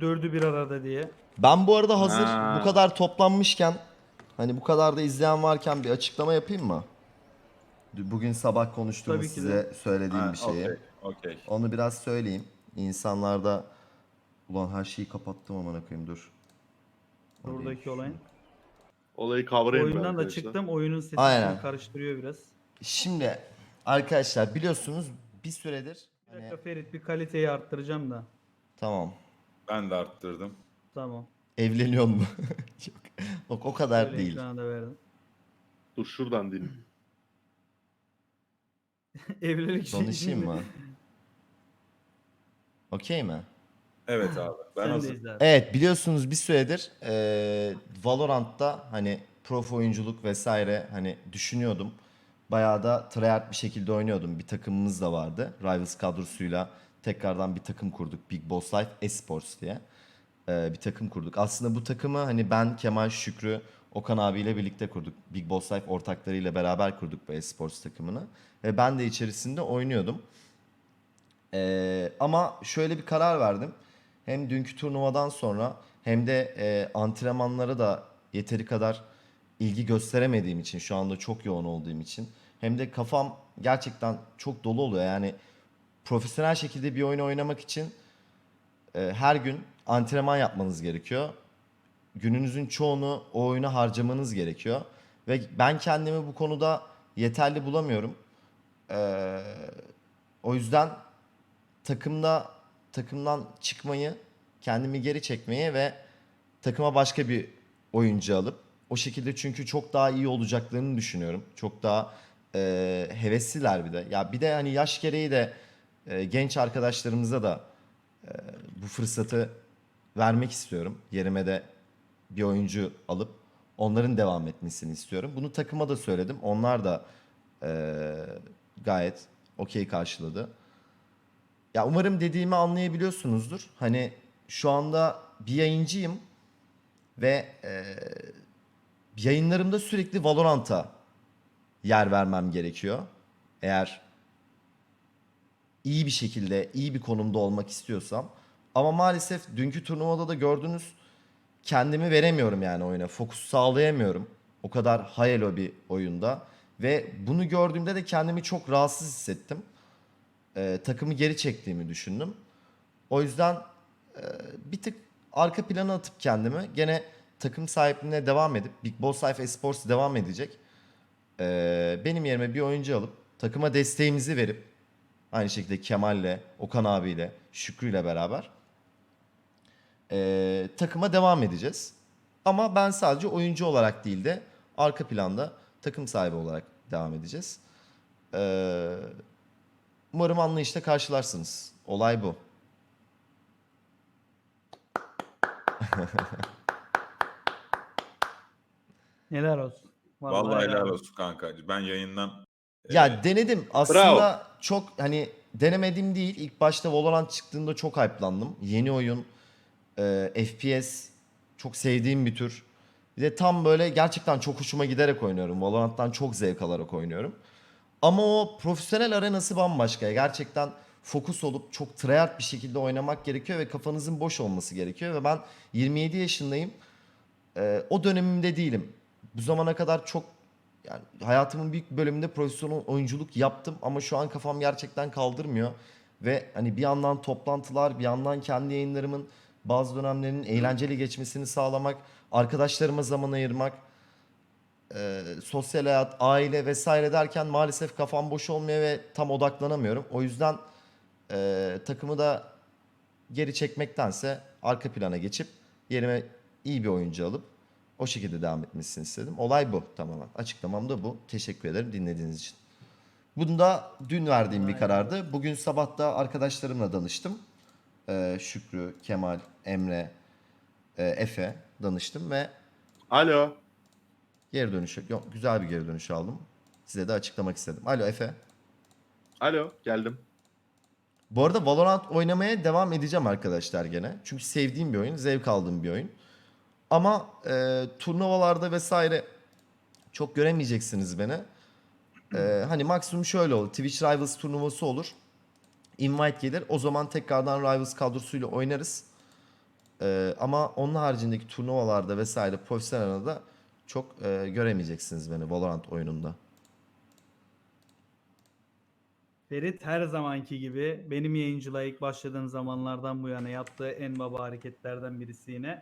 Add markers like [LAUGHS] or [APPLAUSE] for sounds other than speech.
dördü bir arada diye. Ben bu arada hazır Ha. bu kadar toplanmışken hani bu kadar da izleyen varken bir açıklama yapayım mı? Bugün sabah konuştuğumuz Tabii ki size söylediğim Ha, bir şeyi. Okey. Okey. Onu biraz söyleyeyim. İnsanlarda ulan her şeyi kapattım amına koyayım dur. Buradaki olayın. Olayı kavrayın be Oyundan da arkadaşlar. çıktım. Oyunun sesini Aynen. karıştırıyor biraz. Şimdi arkadaşlar biliyorsunuz bir süredir Bir hani, dakika Ferit bir kaliteyi arttıracağım da. tamam Ben de arttırdım. Tamam. evleniyor mu? [LAUGHS] Yok. Yok o kadar Şöyle değil. ekrana da verdim. Dur şuradan dinle. [LAUGHS] Evlilik şey Konuşayım mı? Okey mi? Evet abi. Ben. Sendeyiz abi. Evet biliyorsunuz bir süredir eee, Valorant'ta hani prof oyunculuk vesaire hani düşünüyordum. Bayağı da tryhard bir şekilde oynuyordum. Bir takımımız da vardı. Rivals kadrosuyla tekrardan bir takım kurduk. Big Boss Life Esports diye. Eee, bir takım kurduk. Aslında bu takımı hani ben, Kemal, Şükrü, Okan abiyle birlikte kurduk. Big Boss Life ortaklarıyla beraber kurduk bu esports takımını. Ve ben de içerisinde oynuyordum. Ee, ama şöyle bir karar verdim. Hem dünkü turnuvadan sonra hem de e, antrenmanlara da yeteri kadar ilgi gösteremediğim için şu anda çok yoğun olduğum için hem de kafam gerçekten çok dolu oluyor. Yani profesyonel şekilde bir oyun oynamak için e, her gün antrenman yapmanız gerekiyor. Gününüzün çoğunu o oyuna harcamanız gerekiyor. Ve ben kendimi bu konuda yeterli bulamıyorum. Ee, o yüzden takımda takımdan çıkmayı, kendimi geri çekmeyi ve takıma başka bir oyuncu alıp o şekilde çünkü çok daha iyi olacaklarını düşünüyorum. Çok daha e, hevesliler bir de. Ya bir de hani yaş gereği de e, genç arkadaşlarımıza da e, bu fırsatı vermek istiyorum. Yerime de bir oyuncu alıp onların devam etmesini istiyorum. Bunu takıma da söyledim. Onlar da e, gayet okey karşıladı. Ya umarım dediğimi anlayabiliyorsunuzdur. Hani şu anda bir yayıncıyım ve e, yayınlarımda sürekli Valorant'a yer vermem gerekiyor. Eğer iyi bir şekilde, iyi bir konumda olmak istiyorsam. Ama maalesef dünkü turnuvada da gördünüz kendimi veremiyorum yani oyuna. Fokus sağlayamıyorum. O kadar hayal o bir oyunda. Ve bunu gördüğümde de kendimi çok rahatsız hissettim e, takımı geri çektiğimi düşündüm. O yüzden e, bir tık arka plana atıp kendimi gene takım sahipliğine devam edip Big Boss Life Esports devam edecek. E, benim yerime bir oyuncu alıp takıma desteğimizi verip aynı şekilde Kemal'le, Okan abiyle, Şükrü'yle beraber e, takıma devam edeceğiz. Ama ben sadece oyuncu olarak değil de arka planda takım sahibi olarak devam edeceğiz. Eee Umarım anlayışla karşılarsınız. Olay bu. Neler olsun. Vallahi helal olsun kanka. Ben yayından Ya e, denedim. Aslında çok hani denemedim değil. İlk başta Valorant çıktığında çok hype'landım. Yeni oyun, e, FPS çok sevdiğim bir tür. Bir de tam böyle gerçekten çok hoşuma giderek oynuyorum. Valorant'tan çok zevk alarak oynuyorum. Ama o profesyonel arenası bambaşka. Gerçekten fokus olup çok tryhard bir şekilde oynamak gerekiyor ve kafanızın boş olması gerekiyor. Ve ben 27 yaşındayım. Ee, o dönemimde değilim. Bu zamana kadar çok yani hayatımın büyük bölümünde profesyonel oyunculuk yaptım ama şu an kafam gerçekten kaldırmıyor. Ve hani bir yandan toplantılar, bir yandan kendi yayınlarımın bazı dönemlerinin eğlenceli geçmesini sağlamak, arkadaşlarıma zaman ayırmak, e, sosyal hayat, aile vesaire derken maalesef kafam boş olmuyor ve tam odaklanamıyorum. O yüzden e, takımı da geri çekmektense arka plana geçip yerime iyi bir oyuncu alıp o şekilde devam etmesini istedim. Olay bu tamamen. Açıklamam da bu. Teşekkür ederim dinlediğiniz için. Bunu da dün verdiğim bir Aynen. karardı. Bugün sabah da arkadaşlarımla danıştım. E, Şükrü, Kemal, Emre, e, Efe danıştım ve Alo. Geri dönüş yok. Güzel bir geri dönüş aldım. Size de açıklamak istedim. Alo Efe. Alo. Geldim. Bu arada Valorant oynamaya devam edeceğim arkadaşlar gene. Çünkü sevdiğim bir oyun, zevk aldığım bir oyun. Ama e, turnuvalarda vesaire çok göremeyeceksiniz beni. E, hani maksimum şöyle olur. Twitch Rivals turnuvası olur. Invite gelir. O zaman tekrardan Rivals kadrosuyla oynarız. Ee, ama onun haricindeki turnuvalarda vesaire profesyonel arenada çok e, göremeyeceksiniz beni Valorant oyununda. Ferit her zamanki gibi benim yayıncılığa ilk başladığım zamanlardan bu yana yaptığı en baba hareketlerden birisi yine.